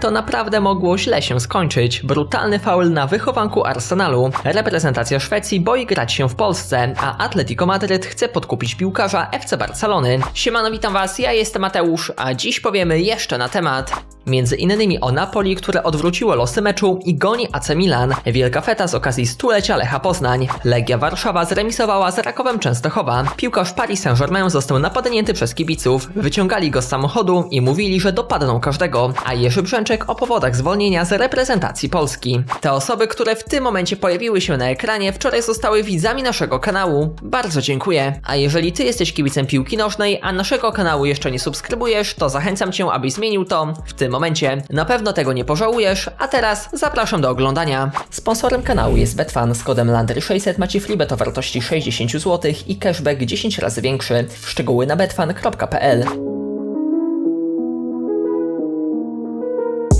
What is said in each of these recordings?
To naprawdę mogło źle się skończyć. Brutalny faul na wychowanku Arsenalu. Reprezentacja Szwecji boi grać się w Polsce, a Atletico Madryt chce podkupić piłkarza FC Barcelony. Siemano, witam was, ja jestem Mateusz, a dziś powiemy jeszcze na temat. Między innymi o Napoli, które odwróciło losy meczu i goni AC Milan. Wielka feta z okazji stulecia Lecha Poznań. Legia Warszawa zremisowała z Rakowem Częstochowa. Piłkarz Paris Saint-Germain został napadnięty przez kibiców. Wyciągali go z samochodu i mówili, że dopadną każdego. A Jerzy Brzęczek o powodach zwolnienia z reprezentacji Polski. Te osoby, które w tym momencie pojawiły się na ekranie, wczoraj zostały widzami naszego kanału. Bardzo dziękuję. A jeżeli ty jesteś kibicem piłki nożnej, a naszego kanału jeszcze nie subskrybujesz, to zachęcam cię, abyś zmienił to w tym momencie. Na pewno tego nie pożałujesz, a teraz zapraszam do oglądania. Sponsorem kanału jest Betfan. Z kodem LANDRY600 macie freebet o wartości 60 zł i cashback 10 razy większy. Szczegóły na betfan.pl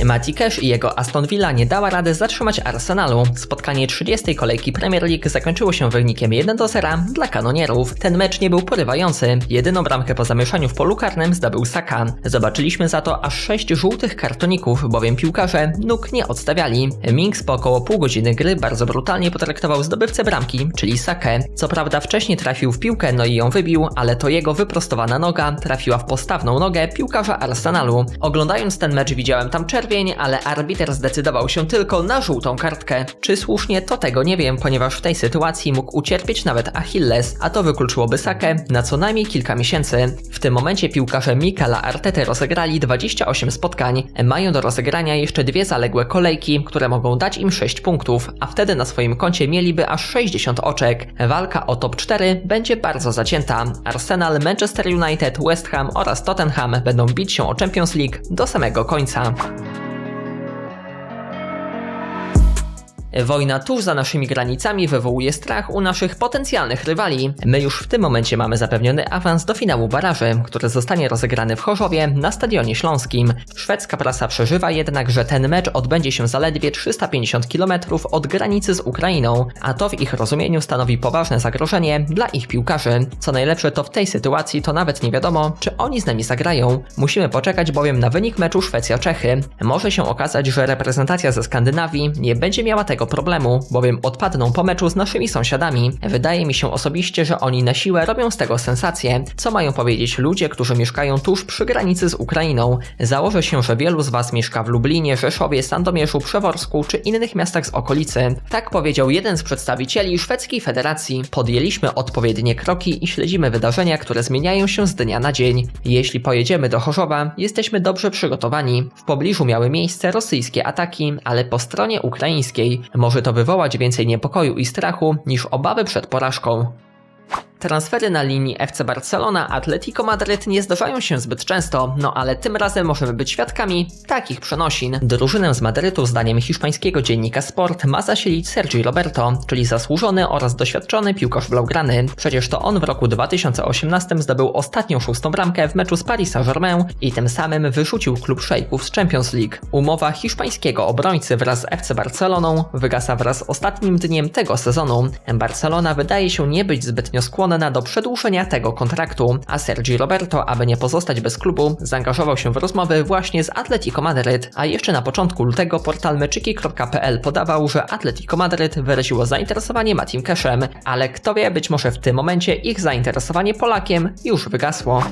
Mati Cash i jego Aston Villa nie dała rady zatrzymać Arsenalu. Spotkanie 30. kolejki Premier League zakończyło się wynikiem 1 do 0 dla kanonierów. Ten mecz nie był porywający. Jedyną bramkę po zamieszaniu w polu karnym zdobył Saka. Zobaczyliśmy za to aż 6 żółtych kartoników, bowiem piłkarze nóg nie odstawiali. Minks po około pół godziny gry bardzo brutalnie potraktował zdobywcę bramki, czyli Sakę. Co prawda wcześniej trafił w piłkę, no i ją wybił, ale to jego wyprostowana noga trafiła w postawną nogę piłkarza Arsenalu. Oglądając ten mecz widziałem tam czerwień, ale arbiter zdecydował się tylko na żółtą kartkę. Czy słusznie, to tego nie wiem, ponieważ w tej sytuacji mógł ucierpieć nawet Achilles, a to wykluczyłoby Sakę na co najmniej kilka miesięcy. W tym momencie piłkarze Mikala Artety rozegrali 28 spotkań. Mają do rozegrania jeszcze dwie zaległe kolejki, które mogą dać im 6 punktów, a wtedy na swoim koncie mieliby aż 60 oczek. Walka o top 4 będzie bardzo zacięta. Arsenal, Manchester United, West Ham oraz Tottenham będą bić się o Champions League do samego końca. Wojna tuż za naszymi granicami wywołuje strach u naszych potencjalnych rywali. My już w tym momencie mamy zapewniony awans do finału baraży, który zostanie rozegrany w Chorzowie na Stadionie Śląskim. Szwedzka prasa przeżywa jednak, że ten mecz odbędzie się zaledwie 350 km od granicy z Ukrainą, a to w ich rozumieniu stanowi poważne zagrożenie dla ich piłkarzy. Co najlepsze to w tej sytuacji to nawet nie wiadomo, czy oni z nami zagrają. Musimy poczekać bowiem na wynik meczu Szwecja-Czechy. Może się okazać, że reprezentacja ze Skandynawii nie będzie miała tego problemu, bowiem odpadną po meczu z naszymi sąsiadami. Wydaje mi się osobiście, że oni na siłę robią z tego sensację. Co mają powiedzieć ludzie, którzy mieszkają tuż przy granicy z Ukrainą? Założę się, że wielu z Was mieszka w Lublinie, Rzeszowie, Sandomierzu, Przeworsku czy innych miastach z okolicy. Tak powiedział jeden z przedstawicieli szwedzkiej federacji. Podjęliśmy odpowiednie kroki i śledzimy wydarzenia, które zmieniają się z dnia na dzień. Jeśli pojedziemy do Chorzowa, jesteśmy dobrze przygotowani. W pobliżu miały miejsce rosyjskie ataki, ale po stronie ukraińskiej może to wywołać więcej niepokoju i strachu niż obawy przed porażką. Transfery na linii FC Barcelona Atletico Madryt nie zdarzają się zbyt często, no ale tym razem możemy być świadkami takich przenosin. Drużynę z Madrytu zdaniem hiszpańskiego dziennika Sport ma zasilić Sergi Roberto, czyli zasłużony oraz doświadczony piłkarz blaugrany. Przecież to on w roku 2018 zdobył ostatnią szóstą bramkę w meczu z Paris Saint-Germain i tym samym wyrzucił klub szejków z Champions League. Umowa hiszpańskiego obrońcy wraz z FC Barceloną wygasa wraz z ostatnim dniem tego sezonu. Barcelona wydaje się nie być zbytnio skłonna do przedłużenia tego kontraktu, a Sergi Roberto, aby nie pozostać bez klubu, zaangażował się w rozmowy właśnie z Atletico Madryt, a jeszcze na początku lutego portal meczyki.pl podawał, że Atletico Madryt wyraziło zainteresowanie Matim Cashem, ale kto wie, być może w tym momencie ich zainteresowanie Polakiem już wygasło.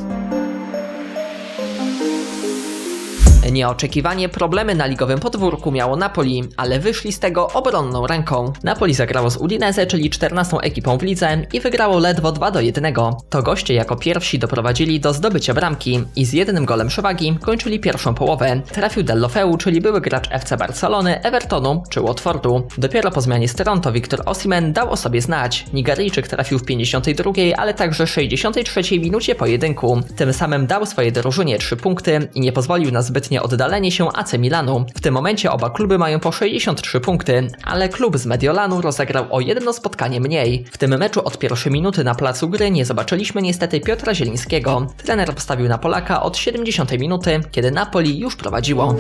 Nieoczekiwanie problemy na ligowym podwórku miało Napoli, ale wyszli z tego obronną ręką. Napoli zagrało z Udinese, czyli 14 ekipą w lidze i wygrało ledwo 2 do 1. To goście jako pierwsi doprowadzili do zdobycia bramki i z jednym golem przewagi kończyli pierwszą połowę. Trafił Dellofeu, czyli były gracz FC Barcelony, Evertonu czy Watfordu. Dopiero po zmianie z Toronto Victor Osimhen dał o sobie znać. Nigeryjczyk trafił w 52, ale także 63 minucie pojedynku. Tym samym dał swojej drużynie 3 punkty i nie pozwolił na zbytnie oddalenie się AC Milanu. W tym momencie oba kluby mają po 63 punkty, ale klub z Mediolanu rozegrał o jedno spotkanie mniej. W tym meczu od pierwszej minuty na placu gry nie zobaczyliśmy niestety Piotra Zielińskiego. Trener postawił na Polaka od 70 minuty, kiedy Napoli już prowadziło.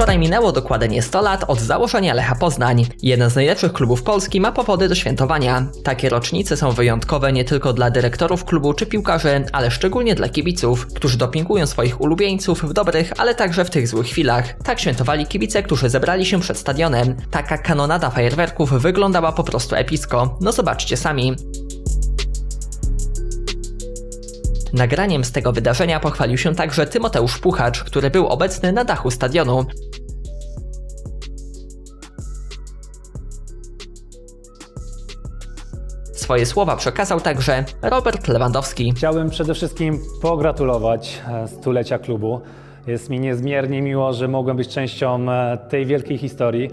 Wczoraj minęło dokładnie 100 lat od założenia Lecha Poznań. Jeden z najlepszych klubów Polski ma powody do świętowania. Takie rocznice są wyjątkowe nie tylko dla dyrektorów klubu czy piłkarzy, ale szczególnie dla kibiców, którzy dopingują swoich ulubieńców w dobrych, ale także w tych złych chwilach. Tak świętowali kibice, którzy zebrali się przed stadionem. Taka kanonada fajerwerków wyglądała po prostu epicko. No zobaczcie sami. Nagraniem z tego wydarzenia pochwalił się także Tymoteusz Puchacz, który był obecny na dachu stadionu. Swoje słowa przekazał także Robert Lewandowski. Chciałbym przede wszystkim pogratulować e, stulecia klubu. Jest mi niezmiernie miło, że mogłem być częścią e, tej wielkiej historii.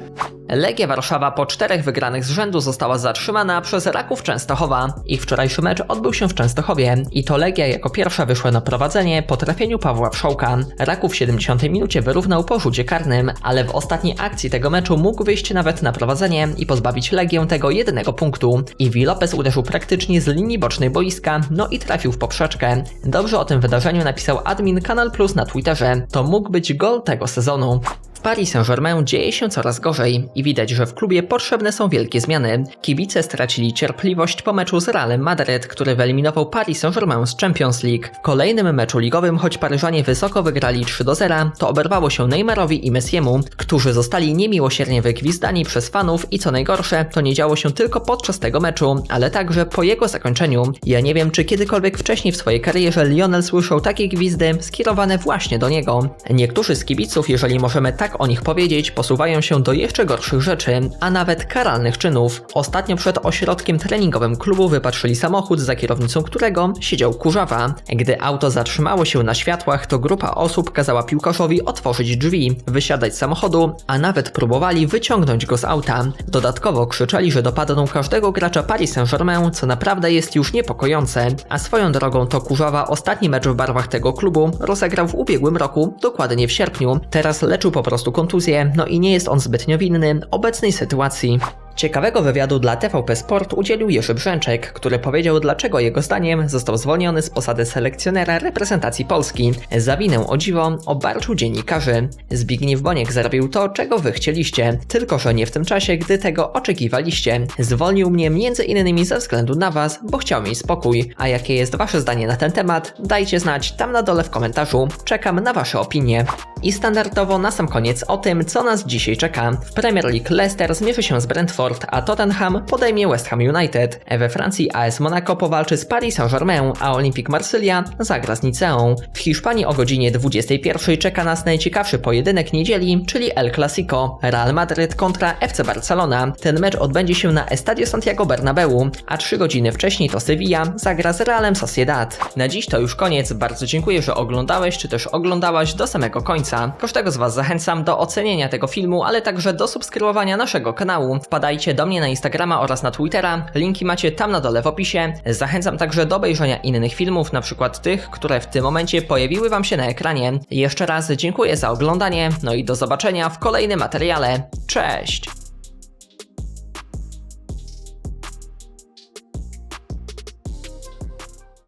Legia Warszawa po czterech wygranych z rzędu została zatrzymana przez Raków Częstochowa. Ich wczorajszy mecz odbył się w Częstochowie i to Legia jako pierwsza wyszła na prowadzenie po trafieniu Pawła Wszołka. Raków w 70 minucie wyrównał po rzucie karnym, ale w ostatniej akcji tego meczu mógł wyjść nawet na prowadzenie i pozbawić Legię tego jednego punktu. Iwi Lopez uderzył praktycznie z linii bocznej boiska, no i trafił w poprzeczkę. Dobrze o tym wydarzeniu napisał admin Kanal Plus na Twitterze. To mógł być gol tego sezonu. W Paris Saint-Germain dzieje się coraz gorzej i widać, że w klubie potrzebne są wielkie zmiany. Kibice stracili cierpliwość po meczu z Realem Madryt, który wyeliminował Paris Saint-Germain z Champions League. W kolejnym meczu ligowym, choć Paryżanie wysoko wygrali 3 do 0, to oberwało się Neymarowi i Messiemu, którzy zostali niemiłosiernie wygwizdani przez fanów i co najgorsze, to nie działo się tylko podczas tego meczu, ale także po jego zakończeniu. Ja nie wiem, czy kiedykolwiek wcześniej w swojej karierze Lionel słyszał takie gwizdy skierowane właśnie do niego. Niektórzy z kibiców, jeżeli możemy tak o nich powiedzieć, posuwają się do jeszcze gorszych rzeczy, a nawet karalnych czynów. Ostatnio przed ośrodkiem treningowym klubu wypatrzyli samochód, za kierownicą którego siedział kurzawa. Gdy auto zatrzymało się na światłach, to grupa osób kazała piłkarzowi otworzyć drzwi, wysiadać z samochodu, a nawet próbowali wyciągnąć go z auta. Dodatkowo krzyczeli, że dopadną każdego gracza Paris Saint-Germain, co naprawdę jest już niepokojące. A swoją drogą to kurzawa ostatni mecz w barwach tego klubu rozegrał w ubiegłym roku, dokładnie w sierpniu. Teraz leczył po prostu kontuzję, no i nie jest on zbytnio winny obecnej sytuacji. Ciekawego wywiadu dla TVP Sport udzielił Jerzy Brzęczek, który powiedział, dlaczego jego zdaniem został zwolniony z posady selekcjonera reprezentacji Polski. Za winę o dziwo obarczył dziennikarzy. Zbigniew Boniek zarobił to, czego wy chcieliście, tylko że nie w tym czasie, gdy tego oczekiwaliście. Zwolnił mnie między innymi ze względu na was, bo chciał mieć spokój. A jakie jest wasze zdanie na ten temat? Dajcie znać tam na dole w komentarzu. Czekam na wasze opinie. I standardowo na sam koniec o tym, co nas dzisiaj czeka. W Premier League Leicester zmierzy się z Brentford, a Tottenham podejmie West Ham United. We Francji AS Monaco powalczy z Paris Saint-Germain, a Olympique Marsylia zagra z Niceą. W Hiszpanii o godzinie 21 czeka nas najciekawszy pojedynek niedzieli, czyli El Clasico. Real Madryt kontra FC Barcelona. Ten mecz odbędzie się na Estadio Santiago Bernabeu, a 3 godziny wcześniej to Sevilla zagra z Realem Sociedad. Na dziś to już koniec. Bardzo dziękuję, że oglądałeś czy też oglądałaś do samego końca. Każdego z Was zachęcam do ocenienia tego filmu, ale także do subskrybowania naszego kanału. Wpadajcie do mnie na Instagrama oraz na Twittera. Linki macie tam na dole w opisie. Zachęcam także do obejrzenia innych filmów, na przykład tych, które w tym momencie pojawiły Wam się na ekranie. Jeszcze raz dziękuję za oglądanie, no i do zobaczenia w kolejnym materiale. Cześć!